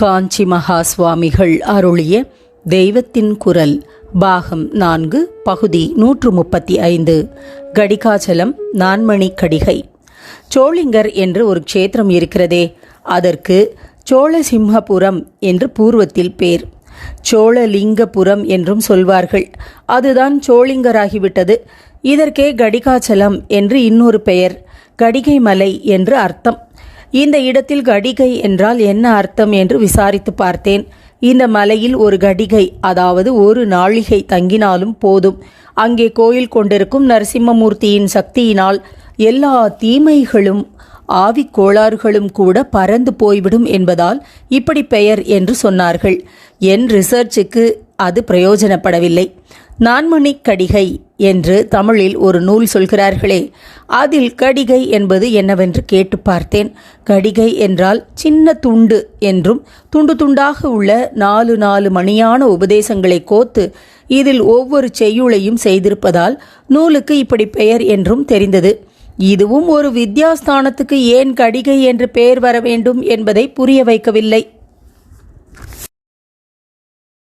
காஞ்சி மகா சுவாமிகள் அருளிய தெய்வத்தின் குரல் பாகம் நான்கு பகுதி நூற்று முப்பத்தி ஐந்து. கடிகாச்சலம் நான்மணி கடிகை. சோளிங்கர் என்று ஒரு க்ஷேத்திரம் இருக்கிறதே அதற்கு சோழசிம்ஹபுரம் என்று பூர்வத்தில் பேர். சோழலிங்கபுரம் என்றும் சொல்வார்கள். அதுதான் சோளிங்கராகிவிட்டது இதற்கே கடிகாச்சலம் என்று இன்னொரு பெயர் கடிகை மலை என்று அர்த்தம். இந்த இடத்தில் கடிகை என்றால் என்ன அர்த்தம் என்று விசாரித்து பார்த்தேன். இந்த மலையில் ஒரு கடிகை அதாவது ஒரு நாழிகை தங்கினாலும் போதும். அங்கே கோயில் கொண்டிருக்கும் நரசிம்மமூர்த்தியின் சக்தியினால் எல்லா தீமைகளும் ஆவிக் கோளாறுகளும் கூட பறந்து போய்விடும் என்பதால் இப்படி பெயர் என்று சொன்னார்கள். என் ரிசர்ச்சுக்கு அது பிரயோஜனப்படவில்லை. நான்மணி கடிகை என்று தமிழில் ஒரு நூல் சொல்கிறார்களே. அதில் கடிகை என்பது என்னவென்று கேட்டு பார்த்தேன். கடிகை என்றால் சின்ன துண்டு என்றும் துண்டு துண்டாக உள்ள நாலு நாலு மணியான உபதேசங்களை கோத்து இதில் ஒவ்வொரு செய்யுளையும் செய்திருப்பதால் நூலுக்கு இப்படி பெயர் என்றும் தெரிந்தது. இதுவும் ஒரு வித்யாஸ்தானத்துக்கு ஏன் கடிகை என்று பெயர் வர வேண்டும் என்பதை புரிய வைக்கவில்லை.